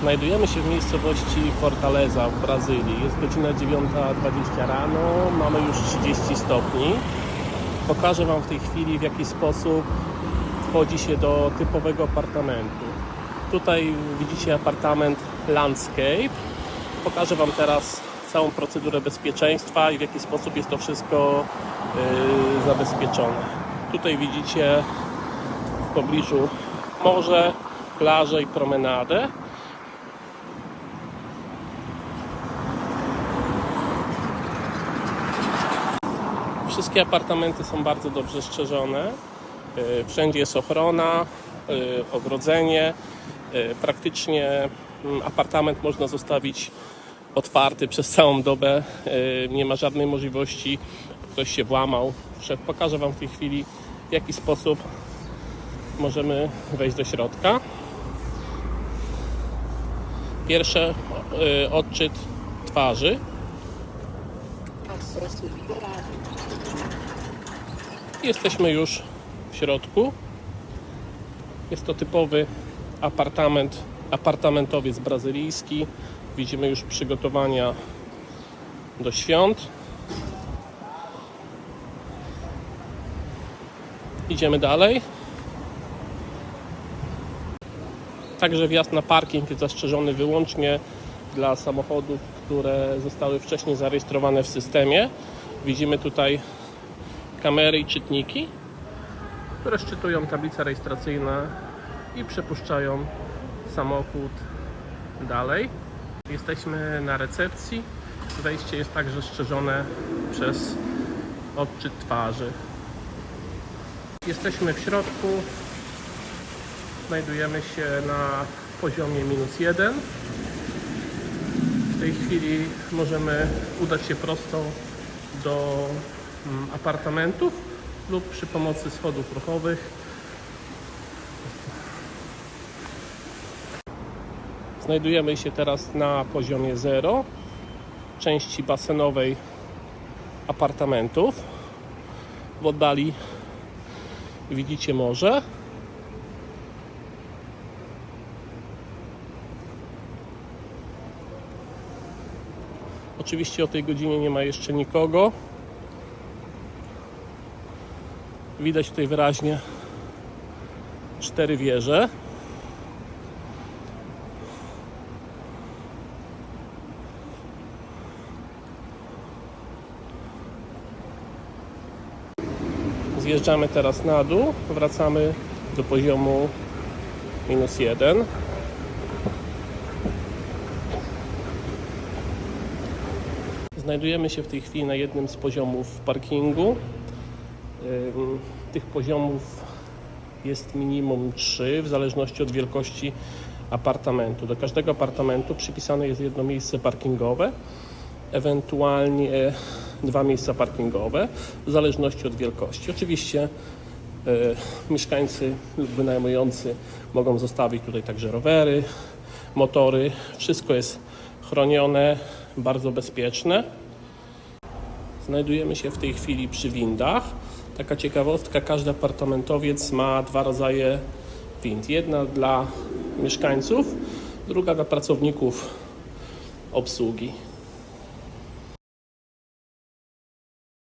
Znajdujemy się w miejscowości Fortaleza w Brazylii. Jest godzina 9.20 rano, mamy już 30 stopni. Pokażę Wam w tej chwili, w jaki sposób wchodzi się do typowego apartamentu. Tutaj widzicie apartament Landscape. Pokażę Wam teraz całą procedurę bezpieczeństwa i w jaki sposób jest to wszystko yy, zabezpieczone. Tutaj widzicie w pobliżu morze, plażę i promenadę. Wszystkie apartamenty są bardzo dobrze strzeżone. Y, Wszędzie jest ochrona, y, ogrodzenie. Y, Praktycznie mm, apartament można zostawić otwarty przez całą dobę. Nie ma żadnej możliwości, ktoś się włamał. Pokażę Wam w tej chwili, w jaki sposób możemy wejść do środka. Pierwsze odczyt twarzy. Jesteśmy już w środku. Jest to typowy apartament, apartamentowiec brazylijski. Widzimy już przygotowania do świąt. Idziemy dalej. Także wjazd na parking jest zastrzeżony wyłącznie dla samochodów, które zostały wcześniej zarejestrowane w systemie. Widzimy tutaj kamery i czytniki, które szczytują tablice rejestracyjne i przepuszczają samochód dalej. Jesteśmy na recepcji. Wejście jest także strzeżone przez odczyt twarzy. Jesteśmy w środku. Znajdujemy się na poziomie minus jeden. W tej chwili możemy udać się prosto do mm, apartamentów lub przy pomocy schodów ruchowych. Znajdujemy się teraz na poziomie 0 części basenowej apartamentów. W oddali widzicie morze. Oczywiście o tej godzinie nie ma jeszcze nikogo. Widać tutaj wyraźnie cztery wieże. Zjeżdżamy teraz na dół, wracamy do poziomu minus jeden. Znajdujemy się w tej chwili na jednym z poziomów parkingu. Tych poziomów jest minimum 3 w zależności od wielkości apartamentu. Do każdego apartamentu przypisane jest jedno miejsce parkingowe, ewentualnie dwa miejsca parkingowe w zależności od wielkości. Oczywiście y, mieszkańcy lub wynajmujący mogą zostawić tutaj także rowery, motory. Wszystko jest chronione, bardzo bezpieczne. Znajdujemy się w tej chwili przy windach. Taka ciekawostka, każdy apartamentowiec ma dwa rodzaje wind. Jedna dla mieszkańców, druga dla pracowników obsługi.